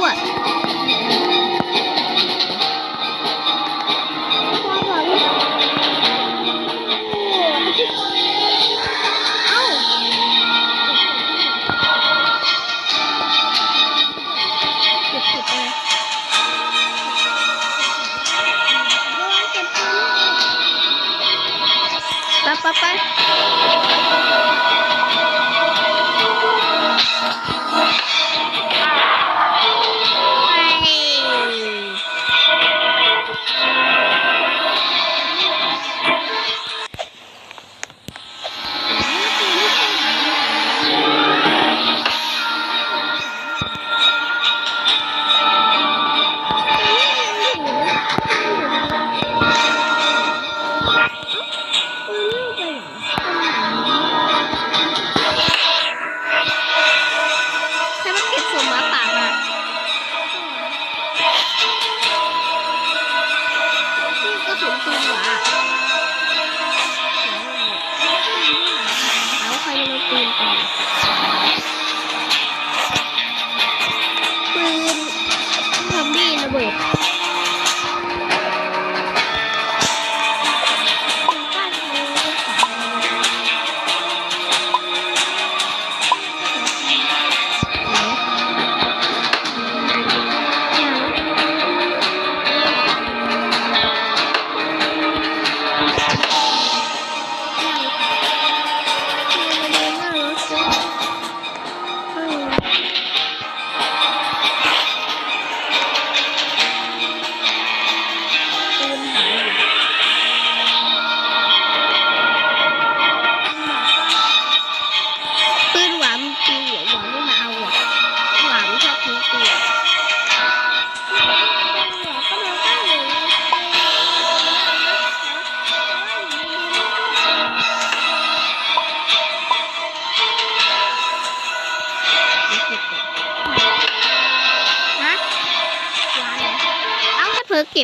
หวามันปลิ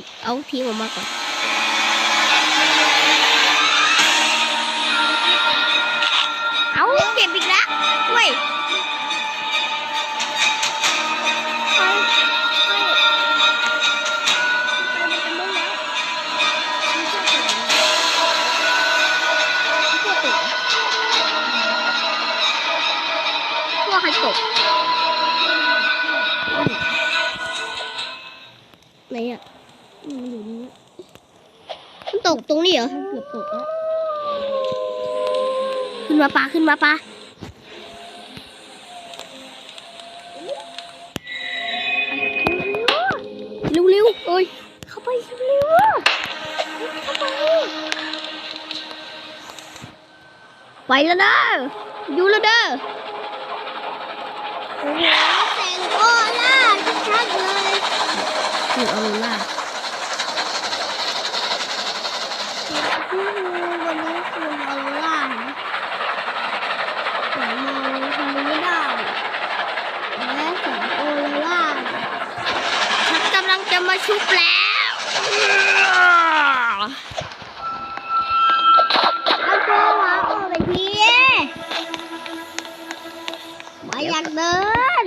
บเอาทิ้งออกมาก่อนเอาเก็บอีกแล้วเว้ยพวกใครตกไหนอะ มันอยู่นี่มันตกตรงนี้เหรอเกือบตกแล้วขึ้นมาปลาขึ้นมาปลาเร็วเร็วๆเอ้ยเข้าไปเร็วๆอะเข้าไปไปแล้วเด้ออยู่แล้วเด้อโอ้โหแสงโอล่าชัดๆเลยอยู่เอาล่า อืมวันนี้คือออร่านะแต่มองทำไม่ได้และแสงโอล่า ฉันกำลังจะมา ชุบแล้วเอาตัววางออกไปทีม่อยากเดิน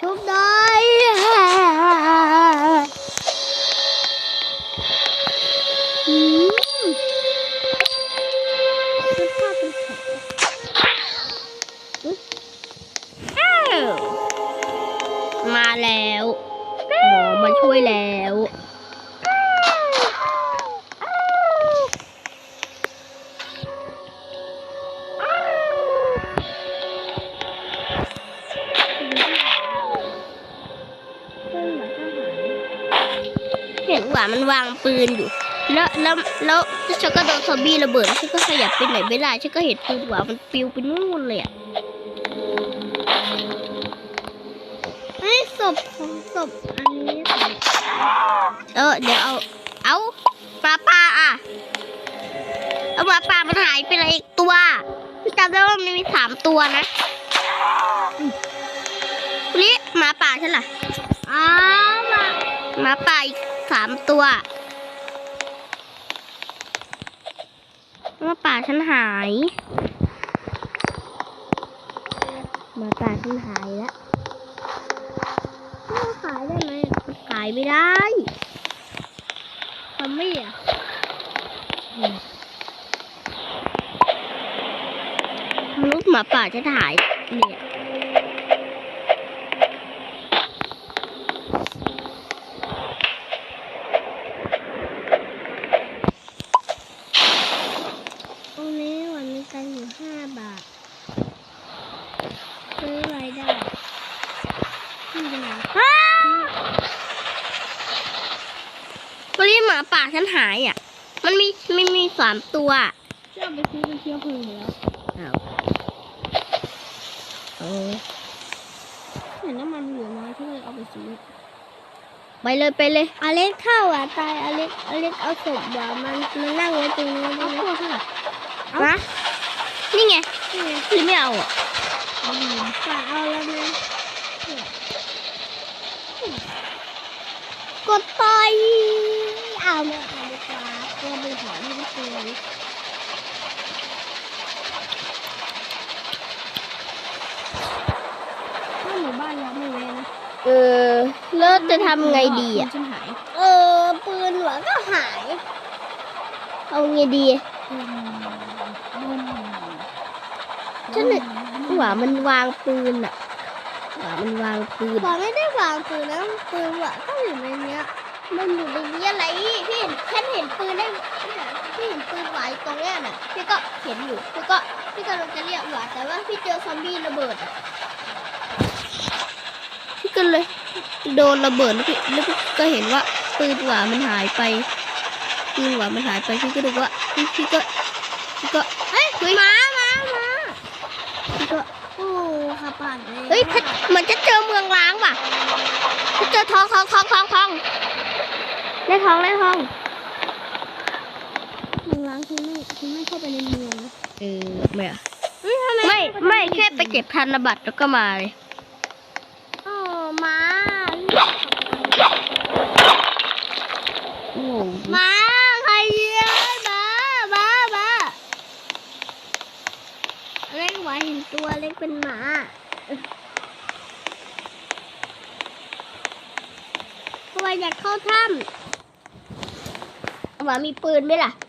ชุบเลอ้าวมาแล้ว อมาช่วยแล้ว เห็นว่ามันวางปืนอยู่ แล้วแล้วแล้วฉันก็โดนซอมบี้ระเบิดแล้วฉันก็ขยับไปไหนไม่ได้ฉันก็เห็นปืนหวามันปิวไปนู่นเลยอะ ศพของศพอันนี้ เออ เดี๋ยวเอา เอาปลาปลาอะ เอาหมาป่ามันหายไปเลยอีกตัวจำได้ว่ามันมีสามตัวนะนี่หมาป่าฉันล่ะอ้าวมาหมาป่าอีกสามตัวหมาป่าฉันหายหมาป่าฉันหายแล้ว ขายได้ไหมขายไม่ได้ทำไม่อะมนุษย์หมาป่าจะถ่ายเนี่ย ตรงนี้วันนี้กันอยู่ห้าบาท ซื้ออะไรได้ไม่เป็นไร อ้าว วันนี้หมาป่าฉันหายอะ มันมีมันมีสามตัวจะเอาไปซื้อเป็นเชื้อเพลิงอยู่แล้วอ้าวเออเห็นน้ำมันเหลือน้อยที่เลยเอาไปซื้อไปเลยไปเลยอเล็กเข้าอะตายอเล็กอเล็กเอาศพเดี๋ยวมันมันนั่งไว้ตรงนี้ได้ไหมฮะนี่ไงนี่ไงหรือไม่เอาอะฝากเอาแล้วนะกดต่อย เอาไม่เอาดีกว่าตัวไปหอมไม่ตัวถ้าหมู่บ้านเราไม่เว้นเออแล้วจะทำไงดีอะ ฉันหายเออ ปืนหัวก็หาย เอาไงดีอืมอืมฉันนึกหว่ามันวางปืนอะหว่ามันวางปืน หัวไม่ได้วางปืนนะปืนหัวก็อยู่ในเนี้ย มันอยู่ในนี้อะไรพี่เห็นฉันเห็นปืนได้เนี่ยพี่เห็นปืนไหวตรงเนี้ยน่ะพี่ก็เห็นอยู่พี่ก็พี่กำลังจะเรียกหวาแต่ว่าพี่เจอซอมบี้ระเบิดอะพี่ก็เลยโดนระเบิดแล้วพี่แล้วพี่ก็เห็นว่าปืนหวามันหายไปปืนหวามันหายไปพี่ก็ดูว่าพี่พี่ก็พี่ก็เฮ้ยมามามาพี่ก็โอ้ขับผ่านเลยเฮ้ยถ้าเหมือนจะเจอเมืองล้างว่ะจะเจอทองทองทองทองทอง ได้ทองได้ทองเมืองล้างคือไม่คือไม่เข้าไปในเมืองนะเออไม่อะเฮ้ยทำไมไม่ไม่แค่ไปเก็บธนบัตรแล้วก็มาเลยโอ้มาโอ้มาใครเยอะมามามาเล็กหวาเห็นตัวเล็กเป็นหมาเพราะว่า อยากเข้าถ้หวามีปืนไหมล่ะำ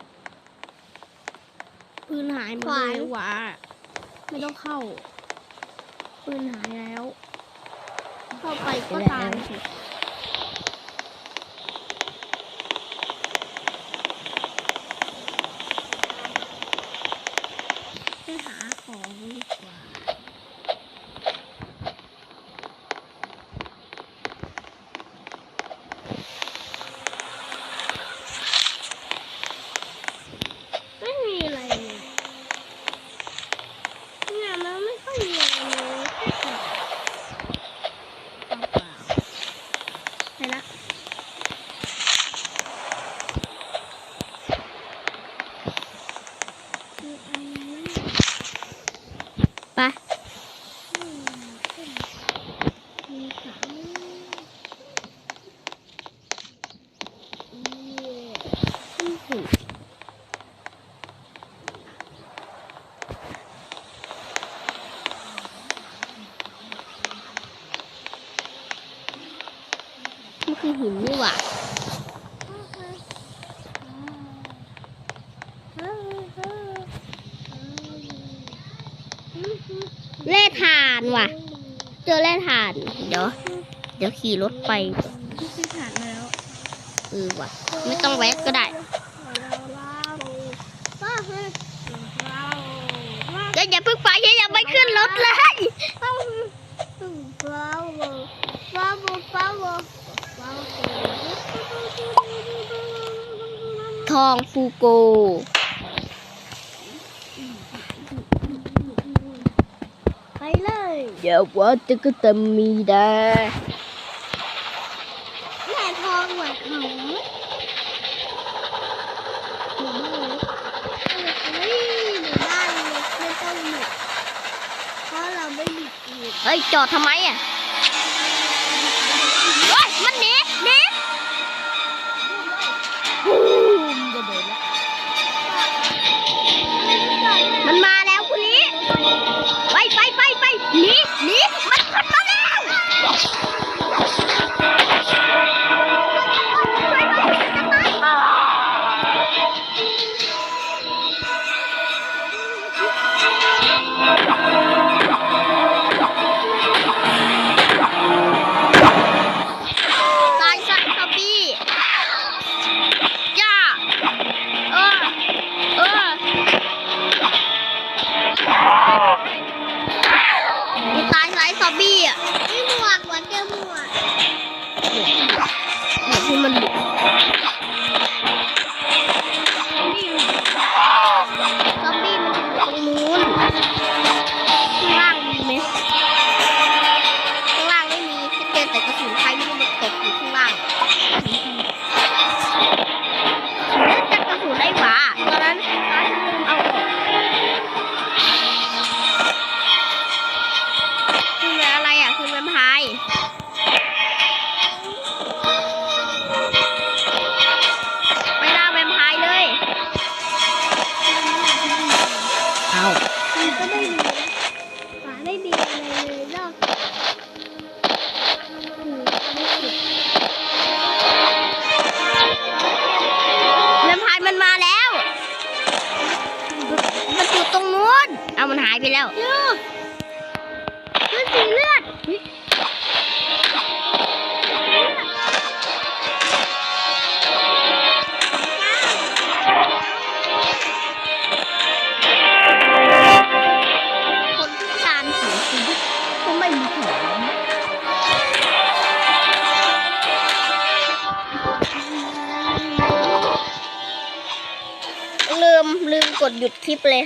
ปืนหายหมดเลยหวาไม่ต้องเข้า ปืนหายแล้ว เข้าไปก็ตายสิ ไปหาของดีกว่า ไม่มีอะไรเลยเนี่ยมันไม่ค่อยมีอะไรเลยแค่กระดาษเปล่าๆไปละคืออันนี้ ไป มีสามเย่ มัน คือหินนี่หว่าแร่ถ่านว่ะ เจอแร่ถ่าน เดี๋ยว เดี๋ยวขี่รถไปที่ซื้อผ่านมาแล้วเออว่ะ ไม่ต้องแวะก็ได้ก็อย่าเพิ่งไปอย่าไปขึ้นรถเลย ทองฟูโก ไปเลยเดี๋ยวว่าจะก็จะมีได้แม่ทองเหมือนเขาเฮ้ยหมู่บ้านเล็กไม่ต้องหยุดเพราะเราไม่หยุดอีกเฮ้ยจอดทำไมอะเฮ้ยมัน หนีหนี แต่กระสุนใครไม่มันตกอยู่ข้างล่างุดคลิปเลย